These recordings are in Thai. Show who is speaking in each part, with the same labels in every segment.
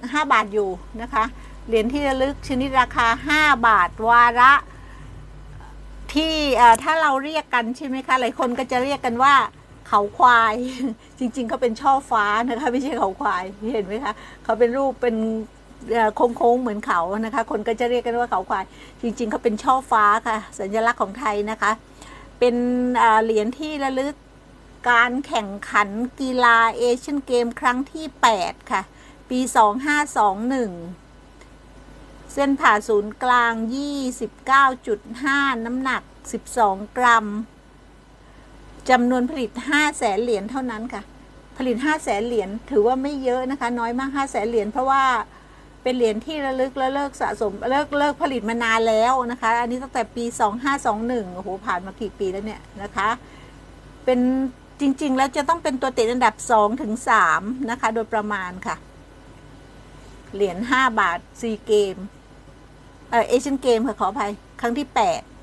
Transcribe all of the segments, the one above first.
Speaker 1: 5 บาทอยู่นะคะ เหรียญที่ระลึกชนิดราคา 5 บาทวาระที่ถ้าเราเรียกกันใช่ไหมคะหลายคนก็จะเรียกกันว่าเขาควาย จริงๆเขาเป็นช่อฟ้านะคะไม่ใช่เขาควายเห็นไหมคะเขาเป็นรูปเป็นโค้งๆเหมือนเขานะคะ คนก็จะเรียกกันว่าเขาควาย จริงๆเขาเป็นช่อฟ้าค่ะ สัญลักษณ์ของไทยนะคะ เป็นเอ่อเหรียญที่ระลึกการแข่งขันกีฬาเอเชียนเกมครั้งที่ 8 ค่ะ ปี 2521 เส้นผ่าศูนย์กลาง 29.5 น้ำหนัก 12 กรัมจำนวนผลิต 5 แสนเหรียญเท่านั้นค่ะ ผลิต 5 แสนเหรียญถือว่าไม่เยอะนะคะ น้อยมาก 5 แสนเหรียญเพราะว่าเป็นเหรียญที่ระลึกและเลิกสะสมเลิกเลิกผลิตมานานแล้วนะคะ อันนี้ตั้งแต่ปี 2521 โอ้โห ผ่านมากี่ปีแล้วเนี่ยนะคะ เป็นจริง ๆ แล้วจะต้องเป็นตัวติดอันดับ 2 ถึง 3 นะคะ โดยประมาณค่ะ เหรียญ5บาทซีเกมเออเอเชียนเกมค่ะขออภัยครั้งที่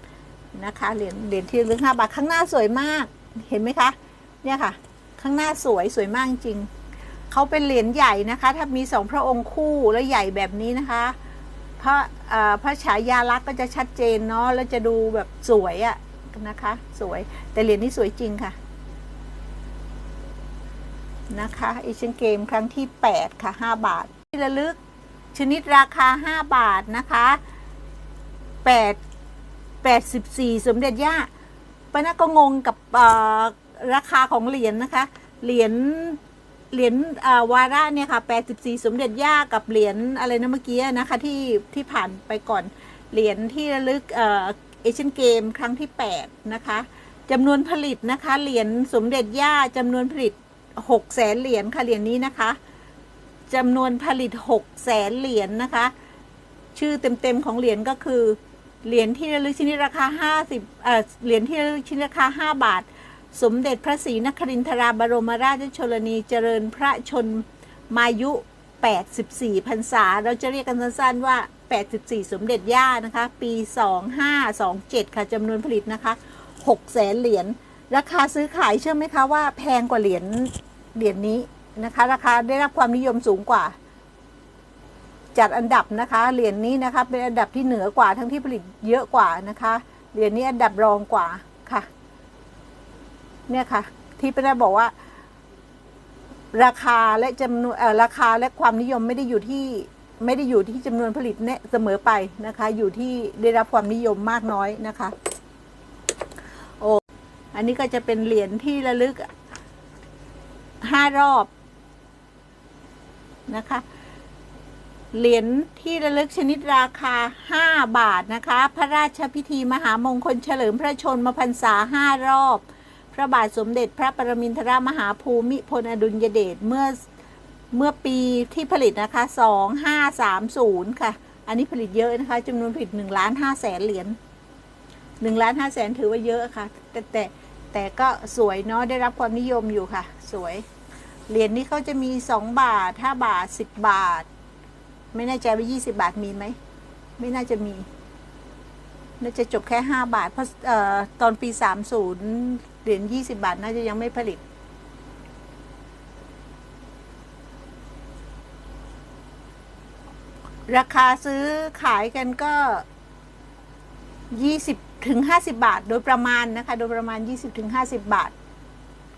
Speaker 1: 8นะคะเหรียญเหรียญที่ลึก5บาทข้างหน้าสวยมากเห็นไหมคะ เนี่ยค่ะ ข้างหน้าสวยสวยมากจริงเขาเป็นเหรียญใหญ่นะคะ ถ้ามีสองพระองค์คู่แล้วใหญ่แบบนี้นะคะพระพระฉายาลักษณ์ก็จะชัดเจนเนาะแล้วจะดูแบบสวยอะนะคะ สวยแต่เหรียญนี้สวยจริงค่ะนะคะเอเชียนเกมครั้งที่ 8 ค่ะ 5 บาทที่ระลึก ชนิดราคา 5 บาทนะคะ8 84 สมเด็จย่าปานะก็งงกับราคาของเหรียญนะคะ เหรียญ เหรียญวาระเนี่ยค่ะ 84 สมเด็จย่ากับเหรียญอะไรนะเมื่อกี้นะคะที่ที่ผ่านไปก่อน เหรียญที่ระลึกเอ่อเอเชียนเกมครั้งที่ 8 นะคะจำนวนผลิตนะคะ เหรียญสมเด็จย่าจำนวนผลิต 6 แสนเหรียญค่ะเหรียญนี้นะคะ จำนวนผลิต6แสนเหรียญนะคะ ชื่อเต็มๆของเหรียญก็คือ เหรียญที่ระลึกชนิดราคา 50เอ่อเหรียญที่ระลึกชนิดราคา 5 บาท สมเด็จพระศรีนครินทราบรมราชชนนีเจริญพระชนมายุ 84พรรษา เราจะเรียกกันสั้นๆว่า 84 สมเด็จย่านะคะ ปี 2527 ค่ะจำนวนผลิตนะคะ6แสนเหรียญราคาซื้อขายเชื่อไหมคะว่าแพงกว่าเหรียญเหรียญนี้ นะคะ ราคาได้รับความนิยมสูงกว่า จัดอันดับนะคะเหรียญนี้นะคะเป็นอันดับที่เหนือกว่าทั้งที่ผลิตเยอะกว่านะคะเหรียญนี้อันดับรองกว่าค่ะ เนี่ยค่ะ ที่เป็นบอกว่า ราคาและจำนวนราคาและความนิยมไม่ได้อยู่ที่ไม่ได้อยู่ที่จำนวนผลิตเนี่ยเสมอไปนะคะ อยู่ที่ได้รับความนิยมมากน้อยนะคะ โอ้อันนี้ก็จะเป็นเหรียญที่ระลึกห้ารอบ นะคะ เหรียญที่ระลึกชนิดราคา 5 บาทนะคะ พระราชพิธีมหามงคลเฉลิมพระชนมพรรษา5รอบ พระบาทสมเด็จพระปรมินทรมหาภูมิพลอดุลยเดชเมื่อเมื่อปีที่ผลิตนะคะ 2530 ค่ะ อันนี้ผลิตเยอะนะคะจำนวนผลิต1ล้าน5แสนเหรียญ1ล้าน5แสนถือว่าเยอะค่ะ แต่แต่แต่ก็สวยเนาะได้รับความนิยมอยู่ค่ะ สวย เหรียญนี้เขาจะมี2บาท5บาท10บบาท ไม่แน่ใจว่า20บาทมีไหม ไม่น่าจะมี น่าจะจบแค่5บาท เพราะเอ่อตอนปี30เหรียญ20บาท น่าจะยังไม่ผลิต ราคาซื้อขายกันก็20ถึง50บาท โดยประมาณนะคะ โดยประมาณ20ถึง50บาท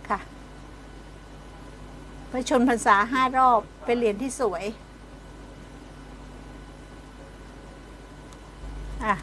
Speaker 1: ค่ะ พระชนพรรษาห้ารอบ เป็นเหรียญที่สวย อะ